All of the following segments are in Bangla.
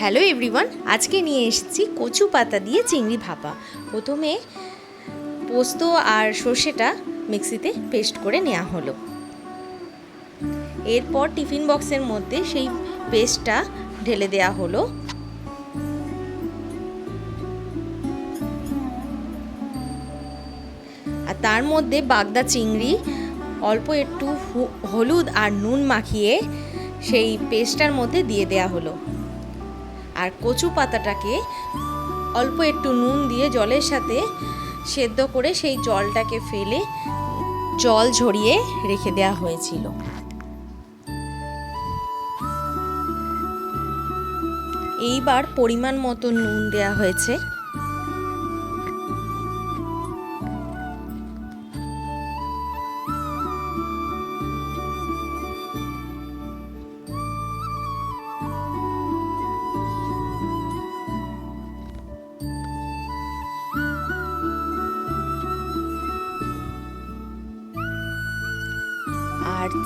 হ্যালো এভরিওয়ান আজকে নিয়ে এসেছি কচু পাতা দিয়ে চিংড়ি ভাপা। প্রথমে পোস্ত আর সর্ষেটা মিক্সিতে পেস্ট করে নেওয়া হলো। এরপর টিফিন বক্সের মধ্যে সেই পেস্টটা ঢেলে দেওয়া হলো। আর তার মধ্যে বাগদা চিংড়ি, অল্প একটু হলুদ আর নুন মাখিয়ে সেই পেস্টটার মধ্যে দিয়ে দেয়া হলো। আর কচু পাতাটাকে অল্প একটু নুন দিয়ে জলের সাথে সেদ্ধ করে সেই জলটাকে ফেলে জল ঝরিয়ে রেখে দেওয়া হয়েছিল। এইবার পরিমাণ মতো নুন দেওয়া হয়েছে।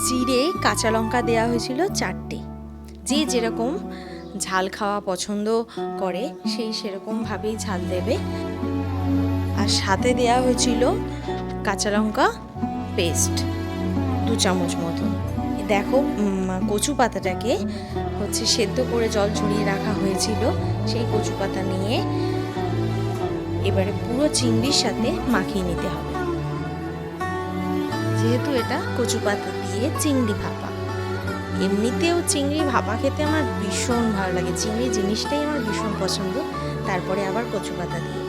চিড়ে কাঁচা লঙ্কা দেওয়া হয়েছিল চারটে। যে যেরকম ঝাল খাওয়া পছন্দ করে, সেই সেরকমভাবেই ঝাল দেবে। আর সাথে দেওয়া হয়েছিল কাঁচা লঙ্কা পেস্ট, দু চামচ মতন। দেখো কচু পাতাটাকে হচ্ছে সেদ্ধ করে জল ঝরিয়ে রাখা হয়েছিল, সেই কচু পাতা নিয়ে এবারে পুরো চিংড়ির সাথে মাখিয়ে নিতে হবে। যেহেতু এটা কচু পাতা। দিয়ে চিংড়ি ভাপা। এমনিতেও চিংড়ি ভাপা খেতে আমার ভীষণ ভালো লাগে। চিংড়ি জিনিসটাই আমার ভীষণ পছন্দ। তারপরে আবার কচু পাতা দিয়ে।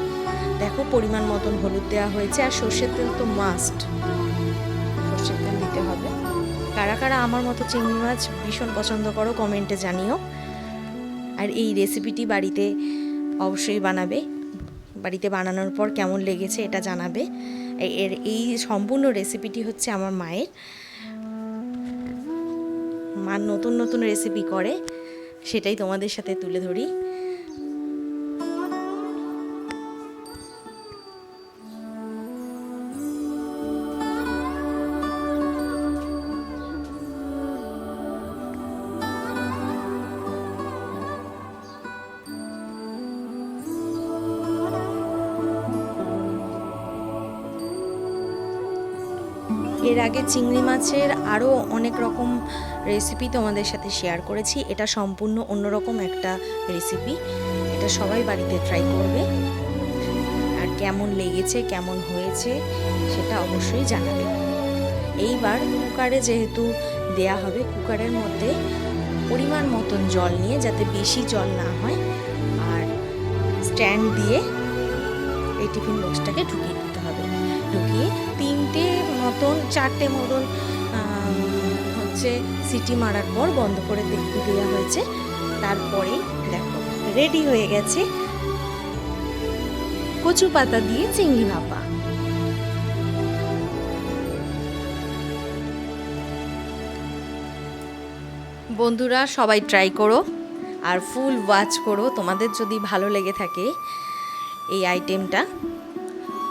দেখো পরিমাণ মতন হলুদ দেওয়া হয়েছে আর সর্ষের তেল তো মাস্ট সর্ষের তেল দিতে হবে। কারা কারা আমার মতো চিংড়ি মাছ ভীষণ পছন্দ করো কমেন্টে জানিও। আর এই রেসিপিটি বাড়িতে অবশ্যই বানাবে। বাড়িতে বানানোর পর কেমন লেগেছে এটা জানাবে। এর এই সম্পূর্ণ রেসিপিটি হচ্ছে আমার মায়ের। মা নতুন নতুন রেসিপি করে সেটাই তোমাদের সাথে তুলে ধরি। এর আগে চিংড়ি মাছের আরও অনেক রকম রেসিপি তোমাদের সাথে শেয়ার করেছি। এটা সম্পূর্ণ অন্যরকম একটা রেসিপি এটা সবাই বাড়িতে ট্রাই করবে। আর কেমন লেগেছে, কেমন হয়েছে, সেটা অবশ্যই জানাবে। এইবার কুকারে যেহেতু দেয়া হবে, কুকারের মধ্যে পরিমাণ মতন জল নিয়ে যাতে বেশি জল না হয়, আর স্ট্যান্ড দিয়ে এই টিফিন বক্সটাকে ঢুকিয়ে দিতে হবে। ঢুকিয়ে মতন চারটে মতন হচ্ছে সিটি মারার পর বন্ধ করে দেখতে দেওয়া হয়েছে। তারপরেই দেখো, রেডি হয়ে গেছে কচু পাতা দিয়ে চিংড়ি ভাপা বন্ধুরা, সবাই ট্রাই করো আর ফুল ওয়াচ করো। তোমাদের যদি ভালো লেগে থাকে এই আইটেমটা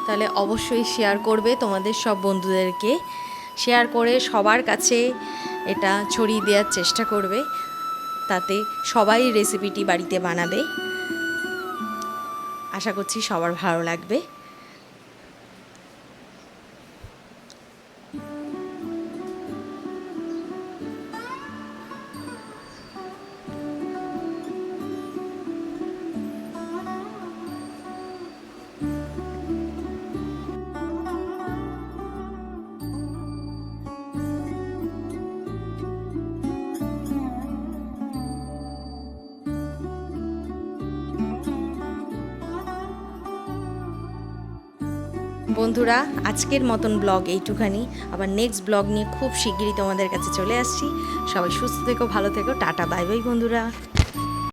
তাহলে অবশ্যই শেয়ার করবে তোমাদের সব বন্ধুদেরকে। শেয়ার করে সবার কাছে এটা ছড়িয়ে দেওয়ার চেষ্টা করবে। তাতে সবাই রেসিপিটি বাড়িতে বানাবে। আশা করছি সবার ভালো লাগবে। বন্ধুরা, আজকের মতন ব্লগ এইটুখানি। আবার নেক্সট ব্লগ নিয়ে খুব শিগগিরই তোমাদের কাছে চলে আসছি। সবাই সুস্থ থেকো, ভালো থেকো, টাটা বাই বাই বন্ধুরা।